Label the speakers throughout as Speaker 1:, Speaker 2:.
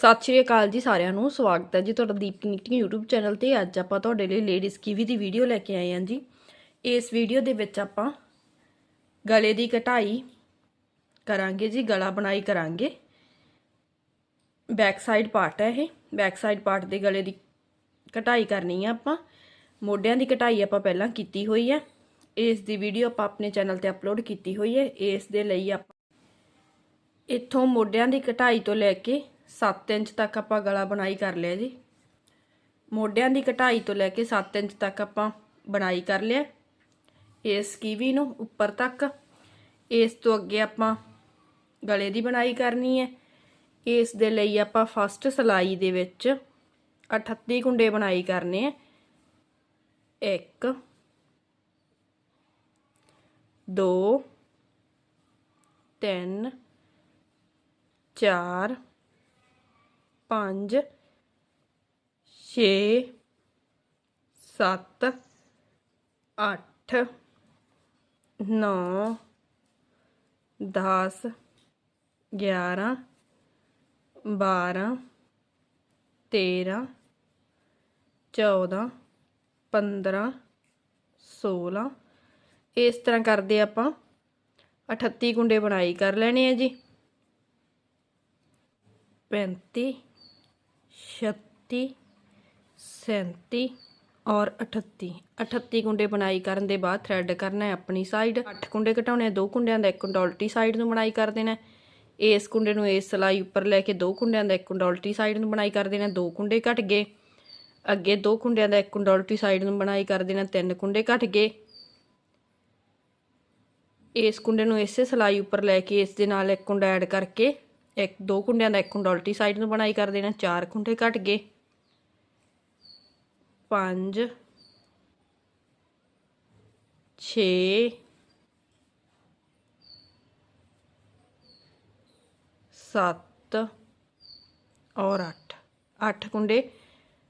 Speaker 1: ਸਤਿ ਸ਼੍ਰੀ ਅਕਾਲ ਜੀ ਸਾਰਿਆਂ ਨੂੰ, ਸਵਾਗਤ ਹੈ ਜੀ ਤੁਹਾਡਾ ਦੀਪ ਕਨੈਕਟਿੰਗ YouTube ਚੈਨਲ ਤੇ। ਅੱਜ ਆਪਾਂ ਤੁਹਾਡੇ ਲਈ ਲੇਡੀਜ਼ ਕੀਵੀ ਦੀ ਵੀਡੀਓ ਲੈ ਕੇ ਆਏ ਹਾਂ ਜੀ। ਇਸ ਵੀਡੀਓ ਦੇ ਵਿੱਚ ਆਪਾਂ ਗਲੇ ਦੀ ਕਟਾਈ ਕਰਾਂਗੇ ਜੀ, ਗਲਾ ਬਣਾਈ ਕਰਾਂਗੇ। ਬੈਕ ਸਾਈਡ ਪਾਰਟ ਹੈ ਇਹ। ਬੈਕ ਸਾਈਡ ਪਾਰਟ ਦੇ ਗਲੇ ਦੀ ਕਟਾਈ ਕਰਨੀ ਹੈ ਆਪਾਂ। ਮੋਢਿਆਂ ਦੀ ਕਟਾਈ ਆਪਾਂ ਪਹਿਲਾਂ ਕੀਤੀ ਹੋਈ ਹੈ। ਇਸ ਦੀ ਵੀਡੀਓ ਆਪਾਂ ਆਪਣੇ ਚੈਨਲ ਤੇ ਅਪਲੋਡ ਕੀਤੀ ਹੋਈ ਹੈ। ਇਸ ਦੇ ਲਈ ਆਪਾਂ ਇੱਥੋਂ ਮੋਢਿਆਂ ਦੀ ਕਟਾਈ ਤੋਂ ਲੈ ਕੇ 7 ਇੰਚ ਤੱਕ ਆਪਾਂ ਗਲਾ ਬਣਾਈ ਕਰ ਲਿਆ ਜੀ। ਮੋਢਿਆਂ ਦੀ ਕਟਾਈ ਤੋਂ ਲੈ ਕੇ 7 ਇੰਚ ਤੱਕ ਆਪਾਂ ਬਣਾਈ ਕਰ ਲਿਆ। ਇਸ ਕੀਵੀ ਨੂੰ ਉੱਪਰ ਤੱਕ। ਇਸ ਤੋਂ ਅੱਗੇ ਆਪਾਂ ਗਲੇ ਦੀ ਬਣਾਈ ਕਰਨੀ ਹੈ। ਇਸ ਦੇ ਲਈ ਆਪਾਂ ਫਸਟ ਸਲਾਈ ਦੇ ਵਿੱਚ 38 ਕੁੰਡੇ ਬਣਾਈ ਕਰਨੇ ਆ 1 2 3 ਚਾਰ ਪੰਜ, ਛੇ, ਸੱਤ, ਅੱਠ, ਨੌ, ਦਸ, ਗਿਆਰਾਂ, ਬਾਰਾਂ, ਤੇਰਾਂ, ਚੌਦਾਂ, ਪੰਦਰਾਂ, ਸੋਲਾਂ। ਇਸ ਤਰ੍ਹਾਂ ਕਰਦੇ ਆਪਾਂ। 38 ਕੁੰਡੇ ਬਣਾਈ ਕਰ ਲੈਣੇ ਆ ਜੀ। 35 36 37 ਔਰ 38 38 ਕੁੰਡੇ ਬਣਾਈ ਕਰਨ ਦੇ ਬਾਅਦ ਥਰੈਡ ਕਰਨਾ ਹੈ ਆਪਣੀ ਸਾਈਡ 8 ਕੁੰਡੇ ਘਟਾਉਣੇ ਆ, ਦੋ ਕੁੰਡਿਆਂ ਦਾ ਇੱਕ ਕੁੰਡਾ ਉਲਟੀ ਸਾਈਡ ਨੂੰ ਬਣਾਈ ਕਰ ਦੇਣਾ ਇਸ ਕੁੰਡੇ ਨੂੰ ਇਸ ਸਲਾਈ ਉੱਪਰ ਲੈ ਕੇ ਦੋ ਕੁੰਡਿਆਂ ਦਾ ਇੱਕ ਕੁੰਡਾ ਉਲਟੀ ਸਾਈਡ ਨੂੰ ਬਣਾਈ ਕਰ ਦੇਣਾ ਦੋ ਕੁੰਡੇ ਘਟ ਗਏ। ਅੱਗੇ ਦੋ ਕੁੰਡਿਆਂ ਦਾ ਇੱਕ ਕੁੰਡਾ ਉਲਟੀ ਸਾਈਡ ਨੂੰ ਬਣਾਈ ਕਰ ਦੇਣਾ ਤਿੰਨ ਕੁੰਡੇ ਘਟ ਗਏ। ਇਸ ਕੁੰਡੇ ਨੂੰ ਇਸੇ ਸਲਾਈ ਉੱਪਰ ਲੈ ਕੇ ਇਸ ਦੇ ਨਾਲ ਇੱਕ ਕੁੰਡਾ ਐਡ ਕਰਕੇ ਇੱਕ ਦੋ ਕੁੰਡਿਆਂ ਦਾ ਇੱਕ ਕੁੰਡਾ ਉਲਟੀ ਸਾਈਡ ਨੂੰ ਬਣਾਈ ਕਰ ਦੇਣਾ, ਚਾਰ ਕੁੰਡੇ ਘਟ ਗਏ। ਪੰਜ, ਛੇ, ਸੱਤ ਔਰ 8 8 ਕੁੰਡੇ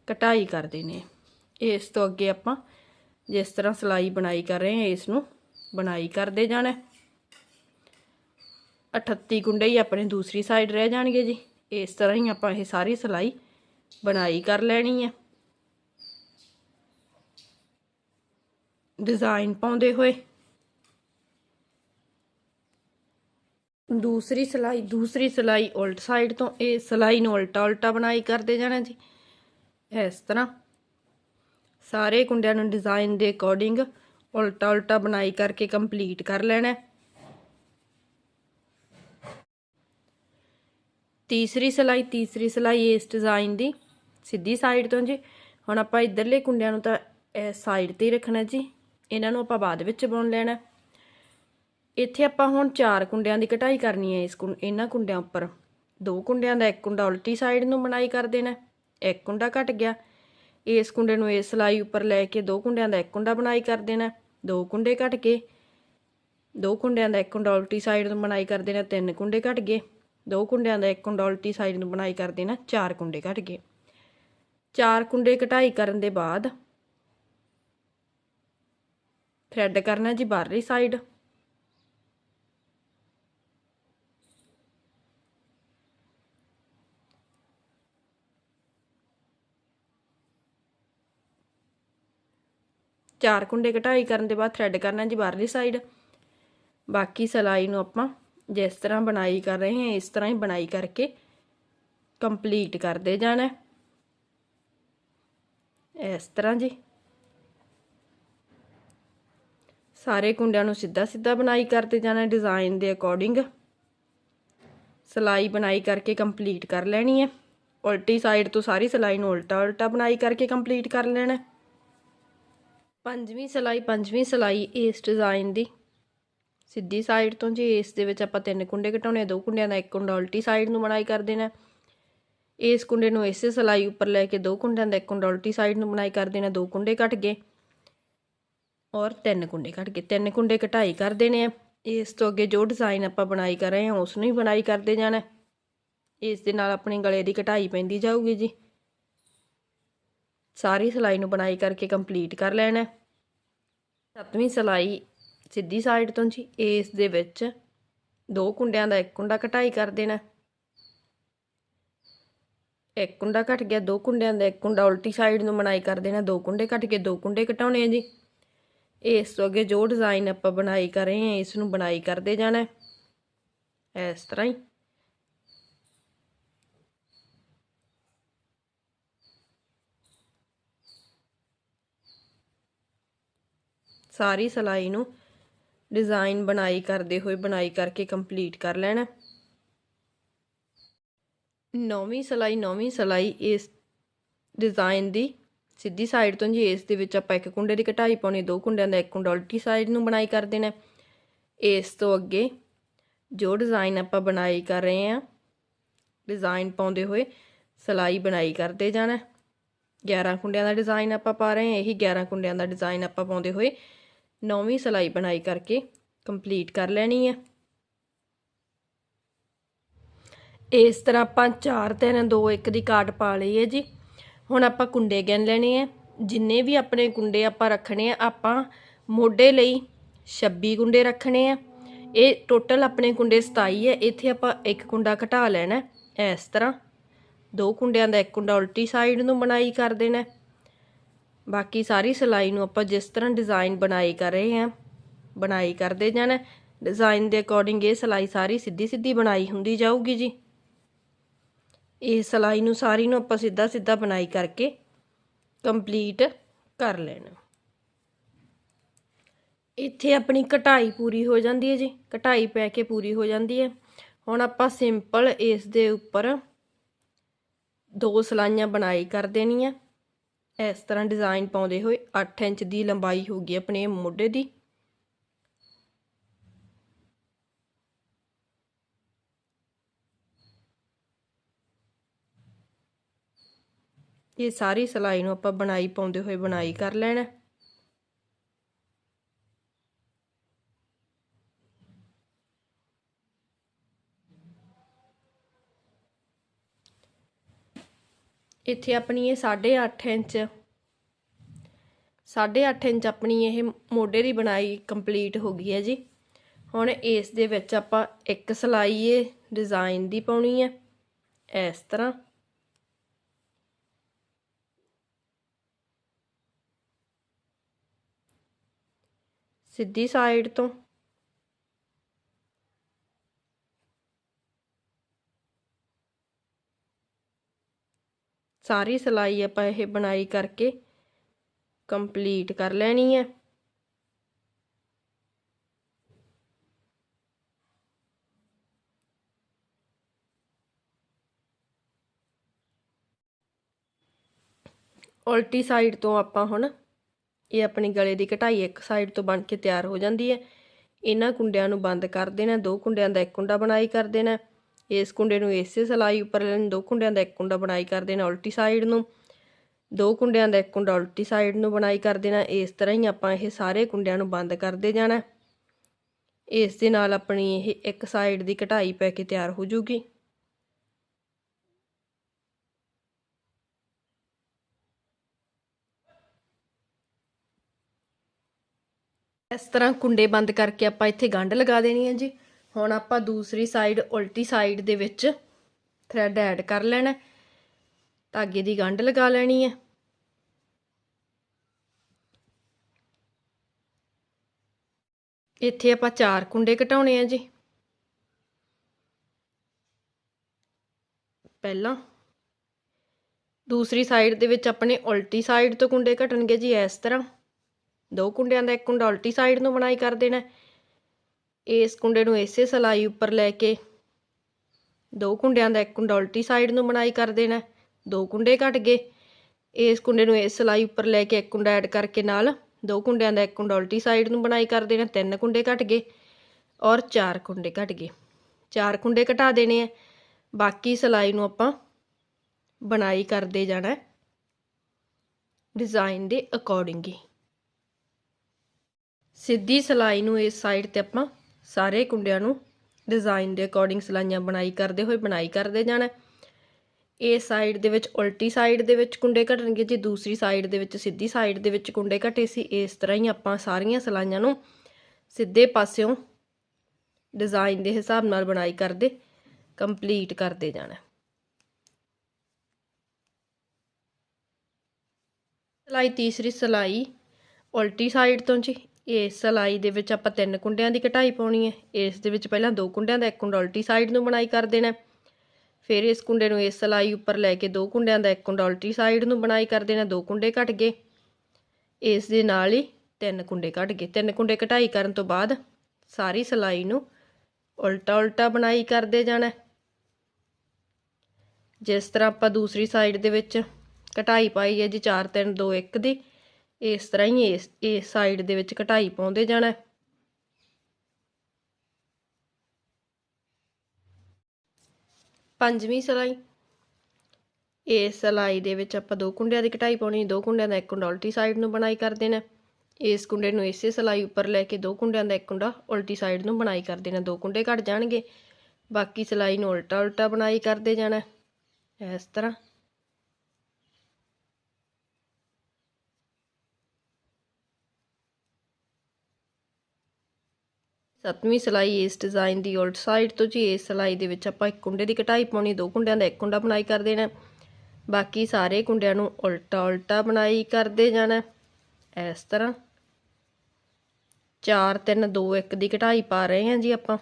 Speaker 1: ਕਟਾਈ ਕਰ ਦੇਣੇ। ਇਸ ਤੋਂ ਅੱਗੇ ਆਪਾਂ ਜਿਸ ਤਰ੍ਹਾਂ ਸਲਾਈ ਬਣਾਈ ਕਰ ਰਹੇ ਹਾਂ, ਇਸ ਨੂੰ ਬਣਾਈ ਕਰਦੇ ਜਾਣਾ। 38 ਕੁੰਡੇ ਹੀ ਆਪਣੇ ਦੂਸਰੀ ਸਾਈਡ ਰਹਿ ਜਾਣਗੇ ਜੀ। ਇਸ ਤਰ੍ਹਾਂ ਹੀ ਆਪਾਂ ਇਹ ਸਾਰੀ ਸਲਾਈ ਬਣਾਈ ਕਰ ਲੈਣੀ ਹੈ। ਡਿਜ਼ਾਈਨ ਪਾਉਂਦੇ ਹੋਏ। ਦੂਸਰੀ ਸਲਾਈ ਦੂਸਰੀ ਸਲਾਈ ਉਲਟ ਸਾਈਡ ਤੋਂ, ਇਹ ਸਲਾਈ ਨੂੰ ਉਲਟਾ ਉਲਟਾ ਬਣਾਈ ਕਰਦੇ ਜਾਣਾ ਜੀ। ਇਸ ਤਰ੍ਹਾਂ ਸਾਰੇ ਕੁੰਡਿਆਂ ਨੂੰ ਡਿਜ਼ਾਈਨ ਦੇ ਅਕੋਰਡਿੰਗ ਉਲਟਾ ਉਲਟਾ ਬਣਾਈ ਕਰਕੇ ਕੰਪਲੀਟ ਕਰ ਲੈਣਾ ਤੀਸਰੀ ਸਲਾਈ ਤੀਸਰੀ ਸਲਾਈ ਇਸ ਡਿਜ਼ਾਈਨ ਦੀ। ਸਿੱਧੀ ਸਾਈਡ ਤੋਂ ਜੀ। ਹੁਣ ਆਪਾਂ ਇਧਰਲੇ ਕੁੰਡਿਆਂ ਨੂੰ ਤਾਂ ਇਸ ਸਾਈਡ ਤੇ ਹੀ ਰੱਖਣਾ ਜੀ। ਇਹਨਾਂ ਨੂੰ ਆਪਾਂ ਬਾਅਦ ਵਿੱਚ ਬੁਣ ਲੈਣਾ। ਇੱਥੇ ਆਪਾਂ ਹੁਣ ਚਾਰ ਕੁੰਡਿਆਂ ਦੀ ਕਟਾਈ ਕਰਨੀ ਹੈ ਇਸ ਕੁੰ, ਇਹਨਾਂ ਕੁੰਡਿਆਂ ਉੱਪਰ। ਦੋ ਕੁੰਡਿਆਂ ਦਾ ਇੱਕ ਕੁੰਡਾ ਉਲਟੀ ਸਾਈਡ ਨੂੰ ਬਣਾਈ ਕਰ ਦੇਣਾ। ਇੱਕ ਕੁੰਡਾ ਘਟ ਗਿਆ। ਇਸ ਕੁੰਡੇ ਨੂੰ ਇਸ ਸਲਾਈ ਉੱਪਰ ਲੈ ਕੇ ਦੋ ਕੁੰਡਿਆਂ ਦਾ ਇੱਕ ਕੁੰਡਾ ਬਣਾਈ ਕਰ ਦੇਣਾ। ਦੋ ਕੁੰਡੇ ਘਟ ਕੇ ਦੋ ਕੁੰਡਿਆਂ ਦਾ ਇੱਕ ਕੁੰਡਾ ਉਲਟੀ ਸਾਈਡ ਨੂੰ ਬਣਾਈ ਕਰ ਦੇਣਾ। ਤਿੰਨ ਕੁੰਡੇ ਘਟ ਗਏ। ਦੋ ਕੁੰਡਿਆਂ ਦਾ ਇੱਕ ਕੁੰਡਾ ਉਲਟੀ ਸਾਈਡ ਨੂੰ ਬਣਾਈ ਕਰ ਦੇਣਾ, ਚਾਰ ਕੁੰਡੇ ਘਟ ਗਏ ਚਾਰ ਕੁੰਡੇ ਕਟਾਈ ਕਰਨ ਦੇ ਬਾਅਦ ਥ੍ਰੈਡ ਕਰਨਾ ਜੀ ਬਾਹਰਲੀ ਸਾਈਡ ਚਾਰ ਕੁੰਡੇ ਕਟਾਈ ਕਰਨ ਦੇ ਬਾਅਦ ਥ੍ਰੈਡ ਕਰਨਾ ਜੀ ਬਾਹਰਲੀ ਸਾਈਡ ਬਾਕੀ ਸਲਾਈ ਨੂੰ ਆਪਾਂ ਜਿਸ ਤਰ੍ਹਾਂ ਬਣਾਈ ਕਰ ਰਹੇ ਹਾਂ, ਇਸ ਤਰ੍ਹਾਂ ਹੀ ਬਣਾਈ ਕਰਕੇ ਕੰਪਲੀਟ ਕਰਦੇ ਜਾਣਾ ਇਸ ਤਰ੍ਹਾਂ ਜੀ। ਸਾਰੇ ਕੁੰਡਿਆਂ ਨੂੰ ਸਿੱਧਾ ਸਿੱਧਾ ਬਣਾਈ ਕਰਦੇ ਜਾਣਾ ਡਿਜ਼ਾਈਨ ਦੇ ਅਕੋਰਡਿੰਗ ਸਲਾਈ ਬਣਾਈ ਕਰਕੇ ਕੰਪਲੀਟ ਕਰ ਲੈਣੀ ਹੈ। ਉਲਟੀ ਸਾਈਡ ਤੋਂ ਸਾਰੀ ਸਲਾਈ ਨੂੰ ਉਲਟਾ ਉਲਟਾ ਬਣਾਈ ਕਰਕੇ ਕੰਪਲੀਟ ਕਰ ਲੈਣਾ ਪੰਜਵੀਂ ਸਲਾਈ ਪੰਜਵੀਂ ਸਲਾਈ ਇਸ ਡਿਜ਼ਾਈਨ ਦੀ। ਸਿੱਧੀ ਸਾਈਡ ਤੋਂ ਜੀ, ਇਸ ਦੇ ਵਿੱਚ ਆਪਾਂ ਤਿੰਨ ਕੁੰਡੇ ਘਟਾਉਣੇ ਦੋ ਕੁੰਡਿਆਂ ਦਾ ਇੱਕ ਕੁੰਡਾ ਉਲਟੀ ਸਾਈਡ ਨੂੰ ਬਣਾਈ ਕਰ ਦੇਣਾ। ਇਸ ਕੁੰਡੇ ਨੂੰ ਇਸੇ ਸਲਾਈ ਉੱਪਰ ਲੈ ਕੇ ਦੋ ਕੁੰਡਿਆਂ ਦਾ ਇੱਕ ਕੁੰਡਾ ਉਲਟੀ ਸਾਈਡ ਨੂੰ ਬਣਾਈ ਕਰ ਦੇਣਾ, ਦੋ ਕੁੰਡੇ ਘਟ ਗਏ। ਔਰ ਤਿੰਨ ਕੁੰਡੇ ਘਟ ਗਏ। ਤਿੰਨ ਕੁੰਡੇ ਕਟਾਈ ਕਰ ਦੇਣੇ ਆ। ਇਸ ਤੋਂ ਅੱਗੇ ਜੋ ਡਿਜ਼ਾਈਨ ਆਪਾਂ ਬਣਾਈ ਕਰ ਰਹੇ ਹਾਂ ਉਸ ਨੂੰ ਹੀ ਬਣਾਈ ਕਰਦੇ ਜਾਣਾ। ਇਸ ਦੇ ਨਾਲ ਆਪਣੇ ਗਲੇ ਦੀ ਕਟਾਈ ਪੈਂਦੀ ਜਾਊਗੀ ਜੀ। ਸਾਰੀ ਸਲਾਈ ਨੂੰ ਬਣਾਈ ਕਰਕੇ ਕੰਪਲੀਟ ਕਰ ਲੈਣਾ। ਸੱਤਵੀਂ ਸਲਾਈ ਸਿੱਧੀ ਸਾਈਡ ਤੋਂ ਜੀ, ਇਸ ਦੇ ਵਿੱਚ ਦੋ ਕੁੰਡਿਆਂ ਦਾ ਇੱਕ ਕੁੰਡਾ ਘਟਾਈ ਕਰ ਦੇਣਾ। ਇੱਕ ਕੁੰਡਾ ਘਟ ਗਿਆ, ਦੋ ਕੁੰਡਿਆਂ ਦਾ ਇੱਕ ਕੁੰਡਾ ਉਲਟੀ ਸਾਈਡ ਨੂੰ ਬਣਾਈ ਕਰ ਦੇਣਾ, ਦੋ ਕੁੰਡੇ ਘਟ ਕੇ ਦੋ ਕੁੰਡੇ ਘਟਾਉਣੇ ਆ ਜੀ। ਇਸ ਤੋਂ ਅੱਗੇ ਜੋ ਡਿਜ਼ਾਈਨ ਆਪਾਂ ਬਣਾਈ ਕਰ ਰਹੇ ਹਾਂ, ਇਸ ਨੂੰ ਬਣਾਈ ਕਰਦੇ ਜਾਣਾ। ਇਸ ਤਰ੍ਹਾਂ ਹੀ। ਸਾਰੀ ਸਲਾਈ ਨੂੰ ਡਿਜ਼ਾਈਨ ਬਣਾਈ ਕਰਦੇ ਹੋਏ ਬਣਾਈ ਕਰਕੇ ਕੰਪਲੀਟ ਕਰ ਲੈਣਾ। ਨੌਵੀਂ ਸਲਾਈ ਨੌਵੀਂ ਸਲਾਈ ਇਸ ਡਿਜ਼ਾਈਨ ਦੀ ਸਿੱਧੀ ਸਾਈਡ ਤੋਂ ਜੀ, ਇਸ ਦੇ ਵਿੱਚ ਆਪਾਂ ਇੱਕ ਕੁੰਡੇ ਦੀ ਕਟਾਈ ਪਾਉਣੀ, ਦੋ ਕੁੰਡਿਆਂ ਦਾ, ਇੱਕ ਕੁੰਡਾ ਉਲਟੀ ਸਾਈਡ ਨੂੰ ਬਣਾਈ ਕਰ ਦੇਣਾ। ਇਸ ਤੋਂ ਅੱਗੇ ਜੋ ਡਿਜ਼ਾਈਨ ਆਪਾਂ ਬਣਾਈ ਕਰ ਰਹੇ ਹਾਂ, ਡਿਜ਼ਾਈਨ ਪਾਉਂਦੇ ਹੋਏ ਸਲਾਈ ਬਣਾਈ ਕਰਦੇ ਜਾਣਾ। 11 ਕੁੰਡਿਆਂ ਦਾ ਡਿਜ਼ਾਈਨ ਆਪਾਂ ਪਾ ਰਹੇ ਹਾਂ, ਇਹੀ 11 ਕੁੰਡਿਆਂ ਦਾ ਡਿਜ਼ਾਈਨ ਆਪਾਂ ਪਾਉਂਦੇ ਹੋਏ ਨੌਵੀਂ ਸਲਾਈ ਬਣਾਈ ਕਰਕੇ ਕੰਪਲੀਟ ਕਰ ਲੈਣੀ ਹੈ ਇਸ ਤਰ੍ਹਾਂ ਆਪਾਂ 4 3 2 1 ਦੀ ਕਾਟ ਪਾ ਲਈ ਹੈ ਜੀ। ਹੁਣ ਆਪਾਂ ਕੁੰਡੇ ਗਿਣ ਲੈਣੇ ਆ। ਜਿੰਨੇ ਵੀ ਆਪਣੇ ਕੁੰਡੇ ਆਪਾਂ ਰੱਖਣੇ ਆ, ਆਪਾਂ ਮੋਢੇ ਲਈ 26 ਕੁੰਡੇ ਰੱਖਣੇ ਆ। ਇਹ ਟੋਟਲ ਆਪਣੇ ਕੁੰਡੇ 27 ਹੈ। ਇੱਥੇ ਆਪਾਂ ਇੱਕ ਕੁੰਡਾ ਘਟਾ ਲੈਣਾ ਇਸ ਤਰ੍ਹਾਂ ਦੋ ਕੁੰਡਿਆਂ ਦਾ ਇੱਕ ਕੁੰਡਾ ਉਲਟੀ ਸਾਈਡ ਨੂੰ ਬਣਾਈ ਕਰ ਦੇਣਾ ਬਾਕੀ ਸਾਰੀ ਸਿਲਾਈ ਨੂੰ ਆਪਾਂ ਜਿਸ ਤਰ੍ਹਾਂ ਡਿਜ਼ਾਈਨ ਬਣਾਈ ਕਰ ਰਹੇ ਹਾਂ, ਬਣਾਈ ਕਰਦੇ ਜਾਣਾ ਡਿਜ਼ਾਈਨ ਦੇ ਅਕੋਰਡਿੰਗ ਇਹ ਸਿਲਾਈ ਸਾਰੀ ਸਿੱਧੀ ਸਿੱਧੀ ਬਣਾਈ ਹੁੰਦੀ ਜਾਊਗੀ ਜੀ। ਇਹ ਸਿਲਾਈ ਨੂੰ ਸਾਰੀ ਨੂੰ ਆਪਾਂ ਸਿੱਧਾ ਸਿੱਧਾ ਬਣਾਈ ਕਰਕੇ ਕੰਪਲੀਟ ਕਰ ਲੈਣਾ। ਇੱਥੇ ਆਪਣੀ ਕਟਾਈ ਪੂਰੀ ਹੋ ਜਾਂਦੀ ਹੈ ਜੀ, ਕਟਾਈ ਪੈ ਕੇ ਪੂਰੀ ਹੋ ਜਾਂਦੀ ਹੈ। ਹੁਣ ਆਪਾਂ ਸਿੰਪਲ ਇਸ ਦੇ ਉੱਪਰ ਦੋ ਸਲਾਈਆਂ ਬਣਾਈ ਕਰ ਦੇਣੀਆਂ। ਇਸ ਤਰ੍ਹਾਂ ਡਿਜ਼ਾਈਨ ਪਾਉਂਦੇ ਹੋਏ 8 ਇੰਚ ਦੀ ਲੰਬਾਈ ਹੋਗੀ ਆਪਣੇ ਮੋਢੇ ਦੀ। ਇਹ ਸਾਰੀ ਸਲਾਈ ਨੂੰ ਆਪਾਂ ਬਣਾਈ ਪਾਉਂਦੇ ਹੋਏ ਬਣਾਈ ਕਰ ਲੈਣਾ। ਇੱਥੇ ਆਪਣੀ ਇਹ 8.5 ਇੰਚ 8.5 ਇੰਚ ਆਪਣੀ ਇਹ ਮੋਢੇ ਦੀ ਬਣਾਈ ਕੰਪਲੀਟ ਹੋ ਗਈ ਹੈ ਜੀ। ਹੁਣ ਇਸ ਦੇ ਵਿੱਚ ਆਪਾਂ ਇੱਕ ਸਲਾਈ ਇਹ ਡਿਜ਼ਾਈਨ ਦੀ ਪਾਉਣੀ ਹੈ, ਇਸ ਤਰ੍ਹਾਂ। ਸਿੱਧੀ ਸਾਈਡ ਤੋਂ ਸਾਰੀ ਸਲਾਈ ਆਪਾਂ ਇਹ ਬਣਾਈ ਕਰਕੇ ਕੰਪਲੀਟ ਕਰ ਲੈਣੀ ਹੈ। ਉਲਟੀ ਸਾਈਡ ਤੋਂ ਆਪਾਂ ਹੁਣ ਇਹ ਆਪਣੀ ਗਲੇ ਦੀ ਘਟਾਈ ਇੱਕ ਸਾਈਡ ਤੋਂ ਬਣ ਕੇ ਤਿਆਰ ਹੋ ਜਾਂਦੀ ਹੈ। ਇਹਨਾਂ ਕੁੰਡਿਆਂ ਨੂੰ ਬੰਦ ਕਰ ਦੇਣਾ, ਦੋ ਕੁੰਡਿਆਂ ਦਾ ਇੱਕ ਕੁੰਡਾ ਬਣਾਈ ਕਰ ਦੇਣਾ। ਇਸ ਕੁੰਡੇ ਨੂੰ ਇਸੇ ਸਲਾਈ ਉੱਪਰ ਲੈਣ, ਦੋ ਕੁੰਡਿਆਂ ਦਾ ਇੱਕ ਕੁੰਡਾ ਬਣਾਈ ਕਰ ਦੇਣਾ ਉਲਟੀ ਸਾਈਡ ਨੂੰ, ਦੋ ਕੁੰਡਿਆਂ ਦਾ ਇੱਕ ਕੁੰਡਾ ਉਲਟੀ ਸਾਈਡ ਨੂੰ ਬਣਾਈ ਕਰ ਦੇਣਾ, ਇਸ ਤਰ੍ਹਾਂ ਹੀ ਆਪਾਂ ਇਹ ਸਾਰੇ ਕੁੰਡਿਆਂ ਨੂੰ ਬੰਦ ਕਰਦੇ ਜਾਣਾ। ਇਸ ਦੇ ਨਾਲ ਆਪਣੀ ਇਹ ਇੱਕ ਸਾਈਡ ਦੀ ਕਢਾਈ ਪੈ ਕੇ ਤਿਆਰ ਹੋ ਜੂਗੀ। ਇਸ ਤਰ੍ਹਾਂ ਕੁੰਡੇ ਬੰਦ ਕਰਕੇ ਆਪਾਂ ਇੱਥੇ ਗੰਢ ਲਗਾ ਦੇਣੀ ਹੈ ਜੀ। ਹੁਣ ਆਪਾਂ ਦੂਸਰੀ ਸਾਈਡ ਉਲਟੀ ਸਾਈਡ ਦੇ ਵਿੱਚ ਥਰੈਡ ਐਡ ਕਰ ਲੈਣਾ। ਧਾਗੇ ਦੀ ਗੰਢ ਲਗਾ ਲੈਣੀ ਹੈ। ਇੱਥੇ ਆਪਾਂ ਚਾਰ ਕੁੰਡੇ ਘਟਾਉਣੇ ਆ ਜੀ। ਪਹਿਲਾਂ ਦੂਸਰੀ ਸਾਈਡ ਦੇ ਵਿੱਚ ਆਪਣੇ ਉਲਟੀ ਸਾਈਡ ਤੋਂ ਕੁੰਡੇ ਘਟਣਗੇ ਜੀ, ਇਸ ਤਰ੍ਹਾਂ। ਦੋ ਕੁੰਡਿਆਂ ਦਾ ਇੱਕ ਕੁੰਡਾ ਉਲਟੀ ਸਾਈਡ ਨੂੰ ਬਣਾਈ ਕਰ ਦੇਣਾ। ਇਸ ਕੁੰਡੇ ਨੂੰ ਇਸੇ ਸਲਾਈ ਉੱਪਰ ਲੈ ਕੇ ਦੋ ਕੁੰਡਿਆਂ ਦਾ ਇੱਕ ਕੁੰਡਾ ਉਲਟੀ ਸਾਈਡ ਨੂੰ ਬਣਾਈ ਕਰ ਦੇਣਾ ਦੋ ਕੁੰਡੇ ਘਟ ਗਏ। ਇਸ ਕੁੰਡੇ ਨੂੰ ਇਸ ਸਲਾਈ ਉੱਪਰ ਲੈ ਕੇ ਇੱਕ ਕੁੰਡਾ ਐਡ ਕਰਕੇ ਨਾਲ ਦੋ ਕੁੰਡਿਆਂ ਦਾ ਇੱਕ ਕੁੰਡਾ ਉਲਟੀ ਸਾਈਡ ਨੂੰ ਬਣਾਈ ਕਰ ਦੇਣਾ ਤਿੰਨ ਕੁੰਡੇ ਘਟ ਗਏ ਔਰ ਚਾਰ ਕੁੰਡੇ ਘਟ ਗਏ। ਚਾਰ ਕੁੰਡੇ ਘਟਾ ਦੇਣੇ ਆ ਬਾਕੀ ਸਲਾਈ ਨੂੰ ਆਪਾਂ ਬਣਾਈ ਕਰਦੇ ਜਾਣਾ ਡਿਜ਼ਾਈਨ ਦੇ ਅਕੋਰਡਿੰਗ ਹੀ। ਸਿੱਧੀ ਸਲਾਈ ਨੂੰ ਇਸ ਸਾਈਡ ਤੇ ਆਪਾਂ ਸਾਰੇ ਕੁੰਡਿਆਂ ਨੂੰ ਡਿਜ਼ਾਈਨ ਦੇ ਅਕੋਰਡਿੰਗ ਸਲਾਈਆਂ ਬਣਾਈ ਕਰਦੇ ਹੋਏ ਬਣਾਈ ਕਰਦੇ ਜਾਣਾ। ਇਹ ਸਾਈਡ ਦੇ ਵਿੱਚ ਉਲਟੀ ਸਾਈਡ ਦੇ ਵਿੱਚ ਕੁੰਡੇ ਘਟਣਗੇ, ਜੇ ਦੂਸਰੀ ਸਾਈਡ ਦੇ ਵਿੱਚ ਸਿੱਧੀ ਸਾਈਡ ਦੇ ਵਿੱਚ ਕੁੰਡੇ ਘਟੇ ਸੀ, ਇਸ ਤਰ੍ਹਾਂ ਹੀ ਆਪਾਂ ਸਾਰੀਆਂ ਸਲਾਈਆਂ ਨੂੰ ਸਿੱਧੇ ਪਾਸਿਓਂ ਡਿਜ਼ਾਈਨ ਦੇ ਹਿਸਾਬ ਨਾਲ ਬਣਾਈ ਕਰਦੇ ਕੰਪਲੀਟ ਕਰਦੇ ਜਾਣਾ। ਸਲਾਈ ਤੀਸਰੀ ਸਲਾਈ ਉਲਟੀ ਸਾਈਡ ਤੋਂ ਜੀ ਇਸ ਸਲਾਈ ਦੇ ਵਿੱਚ ਆਪਾਂ ਤਿੰਨ ਕੁੰਡਿਆਂ ਦੀ ਕਟਾਈ ਪਾਉਣੀ ਹੈ। ਇਸ ਦੇ ਵਿੱਚ ਪਹਿਲਾਂ ਦੋ ਕੁੰਡਿਆਂ ਦਾ ਇੱਕ ਕੁੰਡਾ ਉਲਟੀ ਸਾਈਡ ਨੂੰ ਬਣਾਈ ਕਰ ਦੇਣਾ ਫਿਰ ਇਸ ਕੁੰਡੇ ਨੂੰ ਇਸ ਸਲਾਈ ਉੱਪਰ ਲੈ ਕੇ ਦੋ ਕੁੰਡਿਆਂ ਦਾ ਇੱਕ ਕੁੰਡਾ ਉਲਟੀ ਸਾਈਡ ਨੂੰ ਬਣਾਈ ਕਰ ਦੇਣਾ ਦੋ ਕੁੰਡੇ ਘਟ ਗਏ। ਇਸ ਦੇ ਨਾਲ ਹੀ ਤਿੰਨ ਕੁੰਡੇ ਘਟ ਗਏ। ਤਿੰਨ ਕੁੰਡੇ ਕਟਾਈ ਕਰਨ ਤੋਂ ਬਾਅਦ ਸਾਰੀ ਸਲਾਈ ਨੂੰ ਉਲਟਾ ਉਲਟਾ ਬਣਾਈ ਕਰਦੇ ਜਾਣਾ ਜਿਸ ਤਰ੍ਹਾਂ ਆਪਾਂ ਦੂਸਰੀ ਸਾਈਡ ਦੇ ਵਿੱਚ ਕਟਾਈ ਪਾਈ ਹੈ ਜੀ 4 3 2 1 ਦੀ। ਇਸ ਤਰ੍ਹਾਂ ਹੀ ਇਸ ਇਸ ਸਾਈਡ ਦੇ ਵਿੱਚ ਘਟਾਈ ਪਾਉਂਦੇ ਜਾਣਾ ਪੰਜਵੀਂ ਸਲਾਈ। ਇਸ ਸਲਾਈ ਦੇ ਵਿੱਚ ਆਪਾਂ ਦੋ ਕੁੰਡਿਆਂ ਦੀ ਘਟਾਈ ਪਾਉਣੀ, ਦੋ ਕੁੰਡਿਆਂ ਦਾ ਇੱਕ ਕੁੰਡਾ ਉਲਟੀ ਸਾਈਡ ਨੂੰ ਬਣਾਈ ਕਰ ਦੇਣਾ ਇਸ ਕੁੰਡੇ ਨੂੰ ਇਸੇ ਸਲਾਈ ਉੱਪਰ ਲੈ ਕੇ ਦੋ ਕੁੰਡਿਆਂ ਦਾ ਇੱਕ ਕੁੰਡਾ ਉਲਟੀ ਸਾਈਡ ਨੂੰ ਬਣਾਈ ਕਰ ਦੇਣਾ, ਦੋ ਕੁੰਡੇ ਘਟ ਜਾਣਗੇ। ਬਾਕੀ ਸਲਾਈ ਨੂੰ ਉਲਟਾ ਉਲਟਾ ਬਣਾਈ ਕਰਦੇ ਜਾਣਾ ਇਸ ਤਰ੍ਹਾਂ ਸੱਤਵੀਂ ਸਲਾਈ ਇਸ ਡਿਜ਼ਾਈਨ ਦੀ ਉਲਟ ਸਾਈਡ ਤੋਂ ਜੀ, ਇਸ ਸਲਾਈ ਦੇ ਵਿੱਚ ਆਪਾਂ ਇੱਕ ਕੁੰਡੇ ਦੀ ਕਟਾਈ ਪਾਉਣੀ, ਦੋ ਕੁੰਡਿਆਂ ਦਾ ਇੱਕ ਕੁੰਡਾ ਬਣਾਈ ਕਰ ਦੇਣਾ। ਬਾਕੀ ਸਾਰੇ ਕੁੰਡਿਆਂ ਨੂੰ ਉਲਟਾ ਉਲਟਾ ਬਣਾਈ ਕਰਦੇ ਜਾਣਾ। ਇਸ ਤਰ੍ਹਾਂ 4 3 2 1 ਦੀ ਕਟਾਈ ਪਾ ਰਹੇ ਹਾਂ ਜੀ ਆਪਾਂ।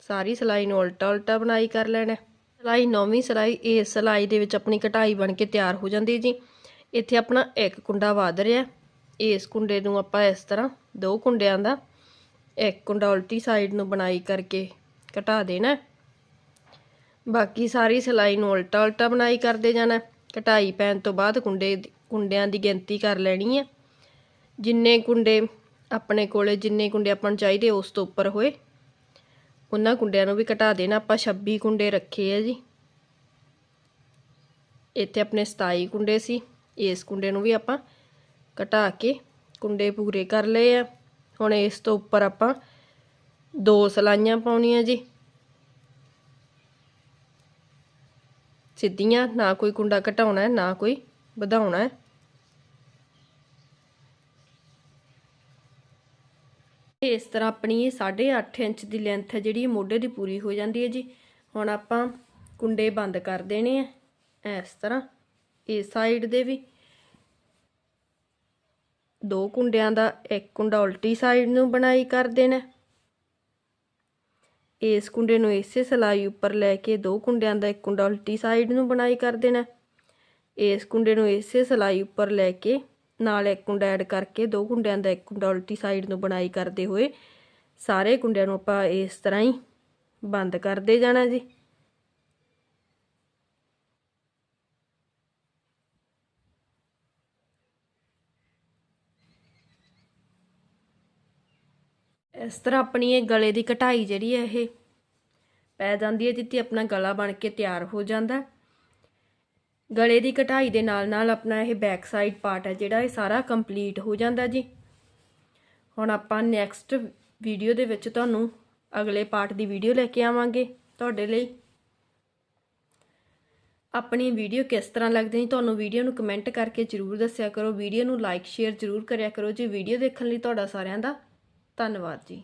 Speaker 1: ਸਾਰੀ ਸਲਾਈ ਨੂੰ ਉਲਟਾ ਉਲਟਾ ਬਣਾਈ ਕਰ ਲੈਣਾ। ਸਲਾਈ, ਨੌਵੀਂ ਸਲਾਈ ਇਸ ਸਲਾਈ ਦੇ ਵਿੱਚ ਆਪਣੀ ਕਟਾਈ ਬਣ ਕੇ ਤਿਆਰ ਹੋ ਜਾਂਦੀ ਹੈ ਜੀ। ਇੱਥੇ ਆਪਣਾ ਇੱਕ ਕੁੰਡਾ ਵਧ ਰਿਹਾ। ਇਸ ਕੁੰਡੇ ਨੂੰ ਆਪਾਂ ਇਸ ਤਰ੍ਹਾਂ ਦੋ ਕੁੰਡਿਆਂ ਦਾ ਇੱਕ ਕੁੰਡਾ ਉਲਟੀ ਸਾਈਡ ਨੂੰ ਬਣਾਈ ਕਰਕੇ ਘਟਾ ਦੇਣਾ। ਬਾਕੀ ਸਾਰੀ ਸਿਲਾਈ ਨੂੰ ਉਲਟਾ ਉਲਟਾ ਬਣਾਈ ਕਰਦੇ ਜਾਣਾ। ਘਟਾਈ ਪੈਣ ਤੋਂ ਬਾਅਦ ਕੁੰਡੇ ਕੁੰਡਿਆਂ ਦੀ ਗਿਣਤੀ ਕਰ ਲੈਣੀ ਹੈ ਜਿੰਨੇ ਕੁੰਡੇ ਆਪਣੇ ਕੋਲੇ, ਜਿੰਨੇ ਕੁੰਡੇ ਆਪਾਂ ਨੂੰ ਚਾਹੀਦੇ ਉਸ ਤੋਂ ਉੱਪਰ ਹੋਏ, ਉਹਨਾਂ ਕੁੰਡਿਆਂ ਨੂੰ ਵੀ ਘਟਾ ਦੇਣਾ। ਆਪਾਂ 26 ਕੁੰਡੇ ਰੱਖੇ ਆ ਜੀ। ਇੱਥੇ ਆਪਣੇ 27 ਕੁੰਡੇ ਸੀ। ਇਸ ਕੁੰਡੇ ਨੂੰ ਵੀ ਆਪਾਂ ਘਟਾ ਕੇ ਕੁੰਡੇ ਪੂਰੇ ਕਰ ਲਏ ਆ। ਹੁਣ ਇਸ ਤੋਂ ਉੱਪਰ ਆਪਾਂ ਦੋ ਸਲਾਈਆਂ ਪਾਉਣੀਆਂ ਜੀ। ਸਿੱਧੀਆਂ, ਨਾ ਕੋਈ ਕੁੰਡਾ ਘਟਾਉਣਾ ਹੈ ਨਾ ਕੋਈ ਵਧਾਉਣਾ। ਹੈ ਇਸ ਤਰ੍ਹਾਂ ਆਪਣੀ ਇਹ 8.5 ਇੰਚ ਦੀ ਲੈਂਥ ਹੈ ਜਿਹੜੀ ਮੋਢੇ ਦੀ ਪੂਰੀ ਹੋ ਜਾਂਦੀ ਹੈ ਜੀ। ਹੁਣ ਆਪਾਂ ਕੁੰਡੇ ਬੰਦ ਕਰ ਦੇਣੇ ਆ ਇਸ ਤਰ੍ਹਾਂ। ਇਸ ਸਾਈਡ ਦੇ ਵੀ। ਦੋ ਕੁੰਡਿਆਂ ਦਾ ਇੱਕ ਕੁੰਡਾ ਉਲਟੀ ਸਾਈਡ ਨੂੰ ਬਣਾਈ ਕਰ ਦੇਣਾ ਇਸ ਕੁੰਡੇ ਨੂੰ ਇਸੇ ਸਲਾਈ ਉੱਪਰ ਲੈ ਕੇ ਦੋ ਕੁੰਡਿਆਂ ਦਾ ਇੱਕ ਕੁੰਡਾ ਉਲਟੀ ਸਾਈਡ ਨੂੰ ਬਣਾਈ ਕਰ ਦੇਣਾ ਇਸ ਕੁੰਡੇ ਨੂੰ ਇਸੇ ਸਲਾਈ ਉੱਪਰ ਲੈ ਕੇ ਨਾਲ ਇੱਕ ਕੁੰਡਾ ਐਡ ਕਰਕੇ ਦੋ ਕੁੰਡਿਆਂ ਦਾ ਇੱਕ ਕੁੰਡਾ ਉਲਟੀ ਸਾਈਡ ਨੂੰ ਬਣਾਈ ਕਰਦੇ ਹੋਏ ਸਾਰੇ ਕੁੰਡਿਆਂ ਨੂੰ ਆਪਾਂ ਇਸ ਤਰ੍ਹਾਂ ਹੀ ਬੰਦ ਕਰਦੇ ਜਾਣਾ ਜੀ। ਇਸ ਤਰ੍ਹਾਂ ਆਪਣੀ ਇਹ ਗਲੇ ਦੀ ਕਢਾਈ ਜਿਹੜੀ ਹੈ ਇਹ ਪੈ ਜਾਂਦੀ ਹੈ ਜਿੱਥੇ ਆਪਣਾ ਗਲਾ ਬਣ ਕੇ ਤਿਆਰ ਹੋ ਜਾਂਦਾ ਗਲੇ ਦੀ ਕਟਾਈ ਦੇ ਨਾਲ ਨਾਲ ਆਪਣਾ ਇਹ ਬੈਕ ਸਾਈਡ ਪਾਰਟ ਹੈ ਜਿਹੜਾ ਇਹ ਸਾਰਾ ਕੰਪਲੀਟ ਹੋ ਜਾਂਦਾ ਜੀ। ਹੁਣ ਆਪਾਂ ਨੈਕਸਟ ਵੀਡੀਓ ਦੇ ਵਿੱਚ ਤੁਹਾਨੂੰ ਅਗਲੇ ਪਾਰਟ ਦੀ ਵੀਡੀਓ ਲੈ ਕੇ ਆਵਾਂਗੇ ਤੁਹਾਡੇ ਲਈ। ਆਪਣੀ ਵੀਡੀਓ ਕਿਸ ਤਰ੍ਹਾਂ ਲੱਗਦੀ ਹੈ ਤੁਹਾਨੂੰ ਵੀਡੀਓ ਨੂੰ ਕਮੈਂਟ ਕਰਕੇ ਜਰੂਰ ਦੱਸਿਆ ਕਰੋ। ਵੀਡੀਓ ਨੂੰ ਲਾਈਕ ਸ਼ੇਅਰ ਜਰੂਰ ਕਰਿਆ ਕਰੋ। ਜੀ ਵੀਡੀਓ ਦੇਖਣ ਲਈ ਤੁਹਾਡਾ ਸਾਰਿਆਂ ਦਾ ਧੰਨਵਾਦ ਜੀ।